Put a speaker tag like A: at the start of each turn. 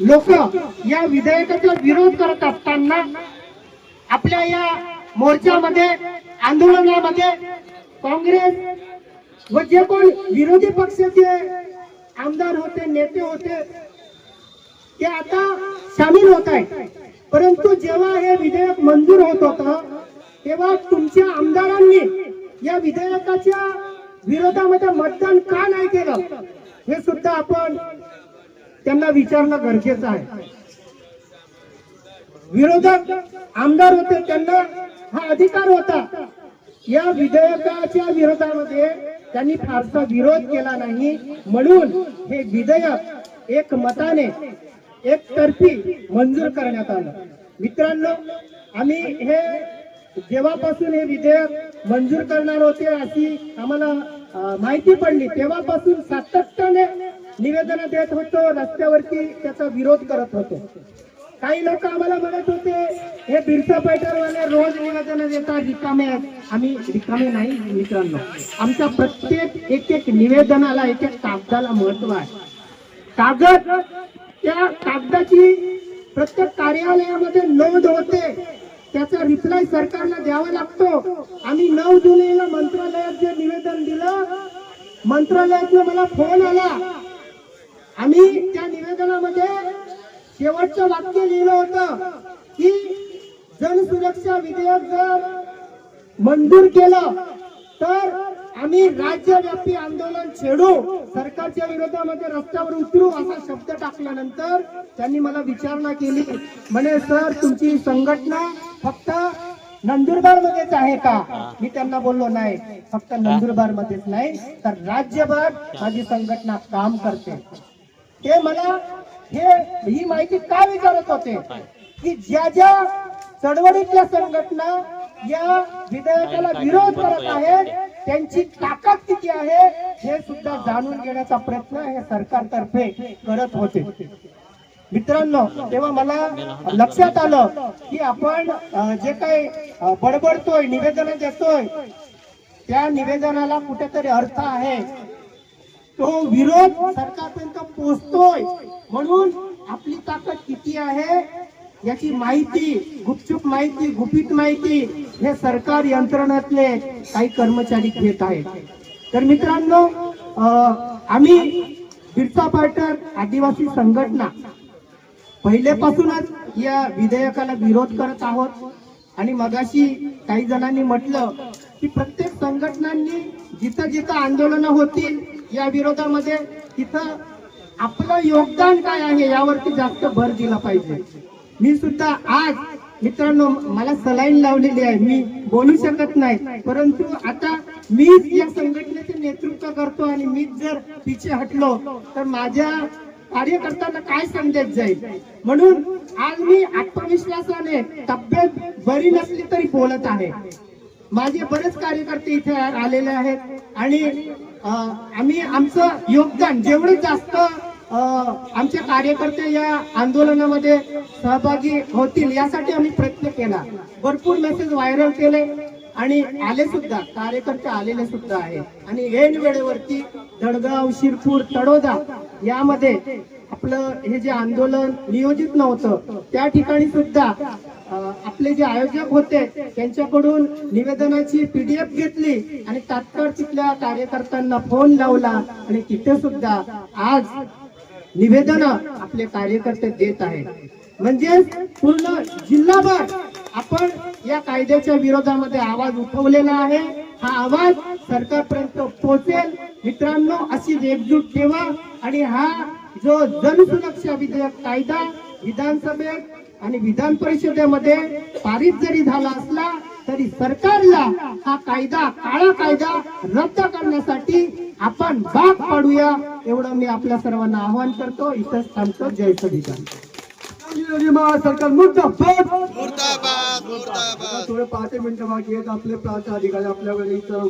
A: लोक या विधेयकाचा विरोध करत असताना आपल्या या मोर्चामध्ये आंदोलनामध्ये काँग्रेस व जे कोण विरोधी पक्षाचे आमदार होते नेते होते ते आता सामील होत आहे परंतु जेव्हा हे विधेयक मंजूर होत होतं तेव्हा तुमच्या आमदारांनी या विधेयकाच्या विरोधामध्ये मतदान का नाही केलं? हे सुद्धा आपण त्यांना विचारणं गरजेचं आहे. विरोधक आमदार होते त्यांना हा अधिकार होता. या विधेयकाच्या विरोधामध्ये त्यांनी फारसा विरोध केला नाही. म्हणून हे विधेयक एक मताने एक तर्फी मंजूर करण्यात आलं. मित्रांनो आम्ही हे जेव्हापासून हे विधेयक मंजूर करणार होते अशी आम्हाला माहिती पडली तेव्हापासून सातत्याने निवेदन देत होतो रस्त्यावरती त्याचा विरोध करत होतो. काही लोक आम्हाला म्हणत होते हे बिरसा पैठणवाले रोज निवेदन देतात रिकामे आहेत. आम्ही रिकामे नाही मित्रांनो. आमच्या प्रत्येक एक एक निवेदनाला एक एक कागदाला महत्त्व आहे. कागद त्या कागदाची प्रत्येक कार्यालयामध्ये नोंद होते. त्याचा रिप्लाय सरकारला द्यावा लागतो. आम्ही नऊ जुलैला मंत्रालयात जे निवेदन दिलं मंत्रालयातनं मला फोन आला. आम्ही त्या निवेदनामध्ये शेवटचं वाक्य लिहिलं होतं की जनसुरक्षा विधेयक जर मंजूर केलं तर आम्ही राज्यव्यापी आंदोलन छेडू सरकारच्या विरोधामध्ये रस्त्यावर उतरू असा शब्द टाकल्यानंतर त्यांनी मला विचारणा केली. म्हणे सर तुमची संघटना फक्त नंदुरबार मध्येच आहे का? मी त्यांना बोललो नाही फक्त नंदुरबार मध्येच नाही तर राज्यभर माझी संघटना काम करते. ते मला हे ही माहिती का विचारत होते? की ज्या ज्या चळवळीतल्या संघटना या विधेयकाला विरोध करत आहेत त्यांची ताकद किती आहे हे सुद्धा जाणून घेण्याचा प्रयत्न हे सरकारतर्फे करत होते. मित्रांनो तेव्हा मला लक्षात आलं की आपण जे काही बडबडतोय निवेदन देतोय त्या निवेदनाला कुठेतरी अर्थ आहे. तो विरोध सरकारपर्यंत पोहोचतोय. म्हणून आपली ताकद किती आहे याची माहिती गुपचूप माहिती गुपित माहिती हे सरकार यंत्रणातले काही कर्मचारी घेत आहेत. तर मित्रांनो आम्ही बिरसा पार्टर आदिवासी संघटना पहिल्यापासूनच या विधेयकाला विरोध करत आहोत. आणि मगाशी काही जणांनी म्हटलं की प्रत्येक संघटनांनी जिथं जिथं आंदोलनं होतील या विरोधामध्ये तिथं आपलं योगदान काय आहे यावरती जास्त भर दिला पाहिजे. मी सुद्धा आज मित्रांनो मला सलाईन लावलेली आहे. मी बोलू शकत नाही परंतु आता मीच या संघटनेचे नेतृत्व करतो आणि मीच जर पिछे हटलो तर माझ्या कार्यकर्त्यांना काय संदेश जाईल? म्हणून आज मी आत्मविश्वासाने तब्येत बरी नसली तरी बोलत आहे. माझे बरेच कार्यकर्ते इथे आलेले आहेत आणि आम्ही आमचं योगदान जेवढं जास्त आमचे कार्यकर्ते या आंदोलनामध्ये सहभागी होतील यासाठी आम्ही प्रयत्न केला. भरपूर मेसेज व्हायरल केले आणि आले सुद्धा कार्यकर्ते आलेले सुद्धा आहे आणि ऐन वेळेवरती दडगाव शिरपूर तडोदा यामध्ये आपलं हे जे आंदोलन नियोजित नव्हतं त्या ठिकाणी सुद्धा आपले जे आयोजक होते त्यांच्याकडून निवेदनाची पीडीएफ घेतली आणि तात्काळ तिथल्या कार्यकर्त्यांना फोन लावला आणि तिथे सुद्धा आज निवेदन आपले कार्यकर्ते देत आहेत. म्हणजे पूर्ण जिल्हाभर आपण या कायद्याच्या विरोधामध्ये आवाज उठवलेला आहे. हा आवाज सरकारपर्यंत पोहोचेल. मित्रांनो अशी एकजूट ठेवा आणि हा जो जनसुरक्षा विधेयक कायदा विधानसभेत आणि विधान परिषदेमध्ये पारित जरी झाला असला तरी सरकारला हा कायदा काळा कायदा रद्द करण्यासाठी आपण भाग पाडूया एवढं मी आपल्या सर्वांना आवाहन करतो. इथंच थांबतो. जय संविधान
B: सरकार
C: मुर्दाबाद!
B: थोडे पाच मिनिटं बाकी आहेत. आपले प्रांत अधिकारी आपल्याकडे इथं